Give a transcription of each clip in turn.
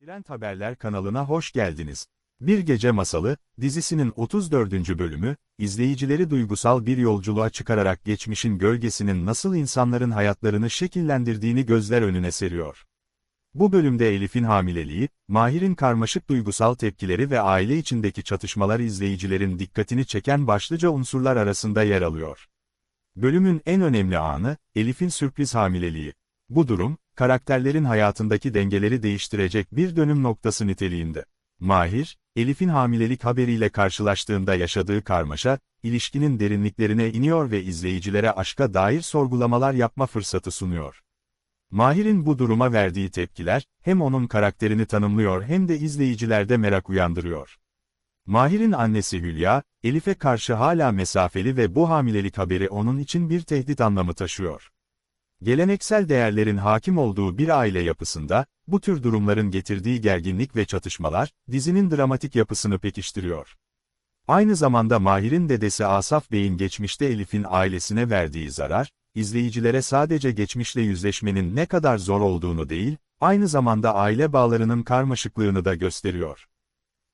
Trend Haberler kanalına hoş geldiniz. Bir Gece Masalı, dizisinin 34. bölümü, izleyicileri duygusal bir yolculuğa çıkararak geçmişin gölgesinin nasıl insanların hayatlarını şekillendirdiğini gözler önüne seriyor. Bu bölümde Elif'in hamileliği, Mahir'in karmaşık duygusal tepkileri ve aile içindeki çatışmalar izleyicilerin dikkatini çeken başlıca unsurlar arasında yer alıyor. Bölümün en önemli anı, Elif'in sürpriz hamileliği. Bu durum, karakterlerin hayatındaki dengeleri değiştirecek bir dönüm noktası niteliğinde. Mahir, Elif'in hamilelik haberiyle karşılaştığında yaşadığı karmaşa, ilişkinin derinliklerine iniyor ve izleyicilere aşka dair sorgulamalar yapma fırsatı sunuyor. Mahir'in bu duruma verdiği tepkiler, hem onun karakterini tanımlıyor hem de izleyicilerde merak uyandırıyor. Mahir'in annesi Hülya, Elif'e karşı hala mesafeli ve bu hamilelik haberi onun için bir tehdit anlamı taşıyor. Geleneksel değerlerin hakim olduğu bir aile yapısında, bu tür durumların getirdiği gerginlik ve çatışmalar, dizinin dramatik yapısını pekiştiriyor. Aynı zamanda Mahir'in dedesi Asaf Bey'in geçmişte Elif'in ailesine verdiği zarar, izleyicilere sadece geçmişle yüzleşmenin ne kadar zor olduğunu değil, aynı zamanda aile bağlarının karmaşıklığını da gösteriyor.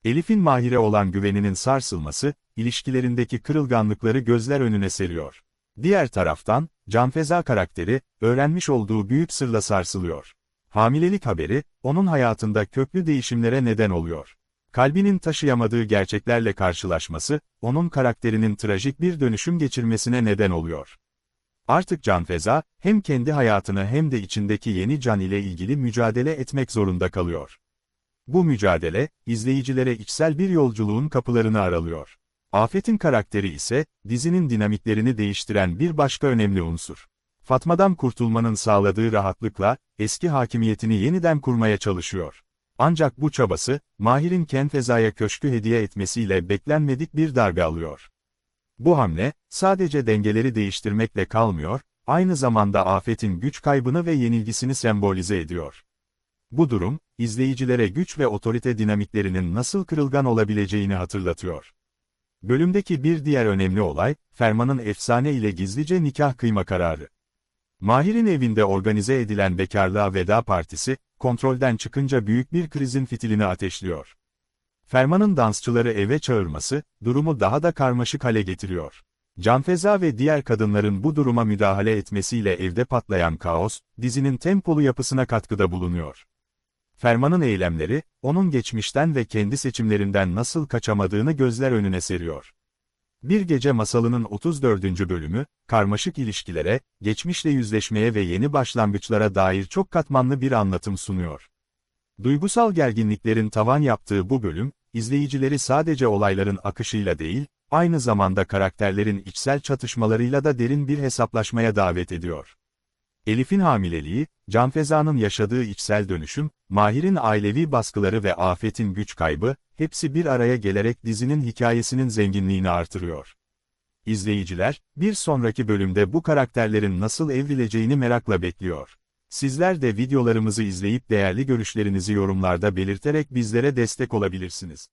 Elif'in Mahir'e olan güveninin sarsılması, ilişkilerindeki kırılganlıkları gözler önüne seriyor. Diğer taraftan, Canfeza karakteri, öğrenmiş olduğu büyük sırla sarsılıyor. Hamilelik haberi, onun hayatında köklü değişimlere neden oluyor. Kalbinin taşıyamadığı gerçeklerle karşılaşması, onun karakterinin trajik bir dönüşüm geçirmesine neden oluyor. Artık Canfeza, hem kendi hayatını hem de içindeki yeni can ile ilgili mücadele etmek zorunda kalıyor. Bu mücadele, izleyicilere içsel bir yolculuğun kapılarını aralıyor. Afet'in karakteri ise, dizinin dinamiklerini değiştiren bir başka önemli unsur. Fatma'dan kurtulmanın sağladığı rahatlıkla, eski hakimiyetini yeniden kurmaya çalışıyor. Ancak bu çabası, Mahir'in Ken Feza'ya köşkü hediye etmesiyle beklenmedik bir darbe alıyor. Bu hamle, sadece dengeleri değiştirmekle kalmıyor, aynı zamanda Afet'in güç kaybını ve yenilgisini sembolize ediyor. Bu durum, izleyicilere güç ve otorite dinamiklerinin nasıl kırılgan olabileceğini hatırlatıyor. Bölümdeki bir diğer önemli olay, Ferman'ın efsane ile gizlice nikah kıyma kararı. Mahir'in evinde organize edilen bekarlığa veda partisi, kontrolden çıkınca büyük bir krizin fitilini ateşliyor. Ferman'ın dansçıları eve çağırması, durumu daha da karmaşık hale getiriyor. Canfeza ve diğer kadınların bu duruma müdahale etmesiyle evde patlayan kaos, dizinin tempolu yapısına katkıda bulunuyor. Ferman'ın eylemleri, onun geçmişten ve kendi seçimlerinden nasıl kaçamadığını gözler önüne seriyor. Bir Gece Masalı'nın 34. bölümü, karmaşık ilişkilere, geçmişle yüzleşmeye ve yeni başlangıçlara dair çok katmanlı bir anlatım sunuyor. Duygusal gerginliklerin tavan yaptığı bu bölüm, izleyicileri sadece olayların akışıyla değil, aynı zamanda karakterlerin içsel çatışmalarıyla da derin bir hesaplaşmaya davet ediyor. Elif'in hamileliği, Canfeza'nın yaşadığı içsel dönüşüm, Mahir'in ailevi baskıları ve Afet'in güç kaybı, hepsi bir araya gelerek dizinin hikayesinin zenginliğini artırıyor. İzleyiciler, bir sonraki bölümde bu karakterlerin nasıl evrileceğini merakla bekliyor. Sizler de videolarımızı izleyip değerli görüşlerinizi yorumlarda belirterek bizlere destek olabilirsiniz.